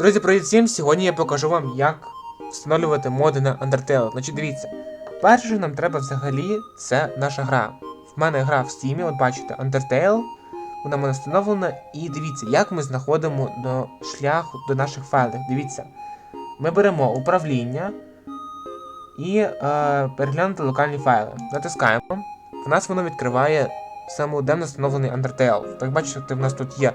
Друзі, привіт всім! Сьогодні я покажу вам, як встановлювати моди на Undertale. Значить, дивіться, перше, що нам треба взагалі, це наша гра. В мене гра в Steam, от бачите, Undertale. Вона в мене встановлена. І дивіться, як ми знаходимо до шлях до наших файлів. Дивіться. Ми беремо управління і е, переглянути локальні файли. Натискаємо. В нас воно відкриває саме де встановлений Undertale. Так бачите, в нас тут є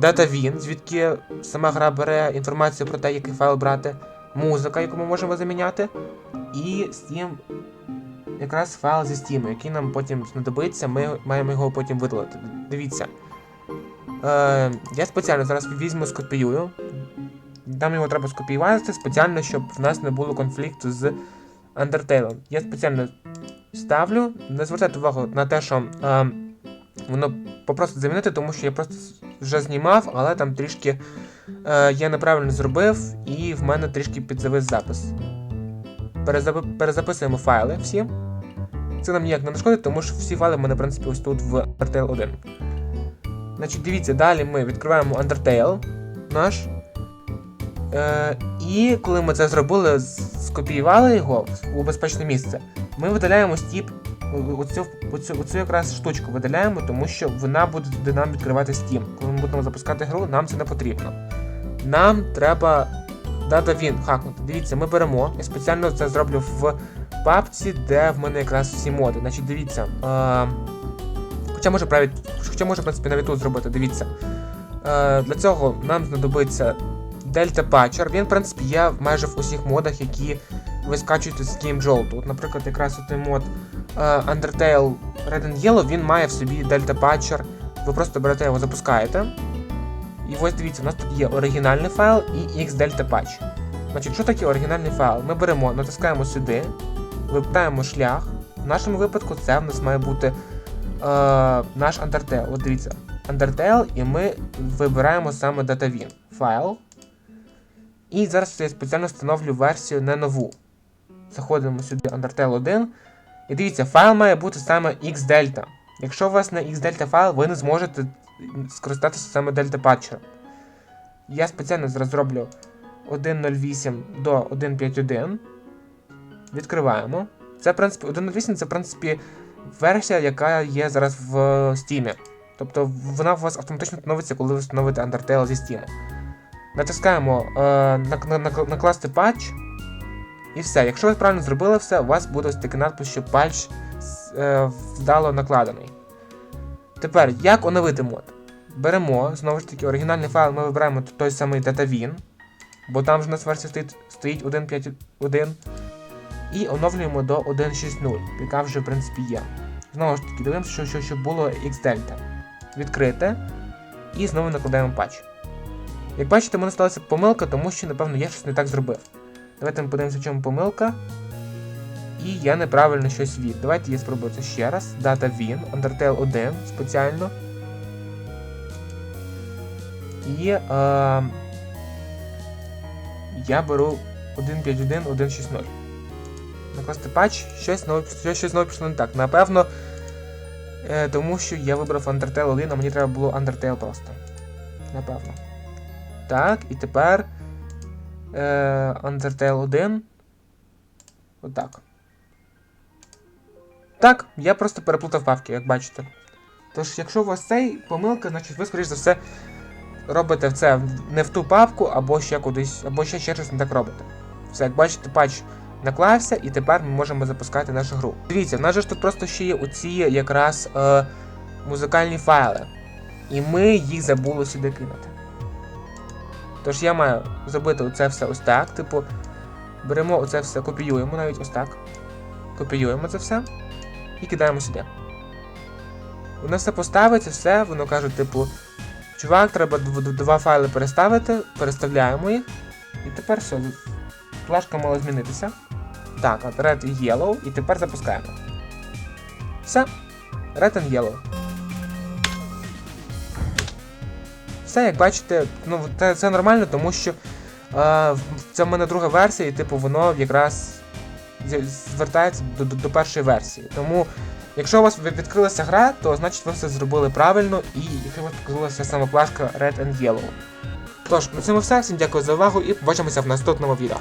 DataWin, звідки сама гра бере інформацію про те, який файл брати, музика, яку ми можемо заміняти, і Steam, якраз файл зі Steam, який нам потім знадобиться, ми маємо його потім видалити. Дивіться. Е, я спеціально зараз візьму, скопіюю. Нам його треба скопіювати спеціально, щоб в нас не було конфлікту з Undertale. Я спеціально ставлю, не звертайте увагу на те, що. Е, Воно попросить замінити, тому що я просто вже знімав, але там трішки е, я неправильно зробив, і в мене трішки підзавис запис. Перезапи, перезаписуємо файли всі. Це нам ніяк не нашкодить, тому що всі файли в мене, в принципі, ось тут в Undertale 1. Значить, дивіться, далі ми відкриваємо Undertale наш. Е, І коли ми це зробили, скопіювали його у безпечне місце, ми видаляємо стіп оцю, оцю, оцю якраз штучку видаляємо, тому що вона буде нам відкривати Steam. Коли ми будемо запускати гру, нам це не потрібно. Нам треба DataWin хакнути. Дивіться, ми беремо. Я спеціально це зроблю в папці, де в мене якраз всі моди. Значить, дивіться. Е, Хоча може править, хоча може, в принципі, навіть тут зробити, дивіться. Е, Для цього нам знадобиться Delta Patcher. Він, в принципі, є майже в усіх модах, які ви скачуєте з GameJolt. От, наприклад, якраз той мод uh, Undertale Red and Yellow, він має в собі Delta Patcher. Ви просто берете його, запускаєте. І ось дивіться, у нас тут є оригінальний файл і X-Delta Patch. Значить, що таке оригінальний файл? Ми беремо, натискаємо сюди, вибираємо шлях. В нашому випадку це в нас має бути uh, наш Undertale. От дивіться, Undertale, і ми вибираємо саме DataWin файл. І зараз я спеціально встановлю версію не нову. Заходимо сюди Undertale 1. І дивіться, файл має бути саме XDelta. Якщо у вас не XDelta файл, ви не зможете скористатися саме Delta Patcher. Я спеціально зараз зроблю 1.08 до 1.5.1. Відкриваємо. Це, в принципі, 1.08 це, в принципі, версія, яка є зараз в Steam. Тобто вона у вас автоматично становиться, коли ви встановите Undertale зі Steam. Натискаємо е, на, на, на, накласти патч. І все. Якщо ви правильно зробили все, у вас буде ось такий надпис, що патч е, вдало накладений. Тепер, як оновити мод? Беремо, знову ж таки, оригінальний файл ми вибираємо той самий DataWin, бо там ж у нас версія стоїть, стоїть 1.5.1. І оновлюємо до 1.6.0, яка вже в принципі є. Знову ж таки, дивимося, що, що, що було Xdelta. Відкрите. І знову накладаємо патч. Як бачите, в мене сталася помилка, тому що, напевно, я щось не так зробив. Давайте ми подивимося, в чому помилка. І я неправильно щось від. Давайте я спробую це ще раз. Data Win, Undertale 1 спеціально. І е, я беру 1.5.1, 1.6.0. Накласти патч, щось знову, щось пішло не так. Напевно, е, тому що я вибрав Undertale 1, а мені треба було Undertale просто. Напевно. Так, і тепер Undertale 1. Отак. Так, я просто переплутав павки, як бачите. Тож, якщо у вас цей помилка, значить ви, скоріш за все, робите це не в ту папку, або ще кудись, або ще ще щось не так робите. Все, як бачите, патч наклався, і тепер ми можемо запускати нашу гру. Дивіться, в нас же ж тут просто ще є оці якраз е, музикальні файли. І ми їх забули сюди кинути. Тож я маю зробити оце все ось так. Типу, беремо оце все, копіюємо навіть ось так. Копіюємо це все і кидаємо сюди. Воно все поставиться, все, воно каже, типу, чувак, треба два файли переставити, переставляємо їх. І тепер все. Флешка мала змінитися. Так, Red і Yellow, і тепер запускаємо. Все. Red and Yellow. Все, як бачите, ну, це, це нормально, тому що е, це в мене друга версія, і типу воно якраз звертається до, до, до першої версії. Тому, якщо у вас відкрилася гра, то значить ви все зробили правильно, і якщо у вас відкрилася саме плашка Red and Yellow. Тож, на цьому все. Всім дякую за увагу і побачимося в наступному відео.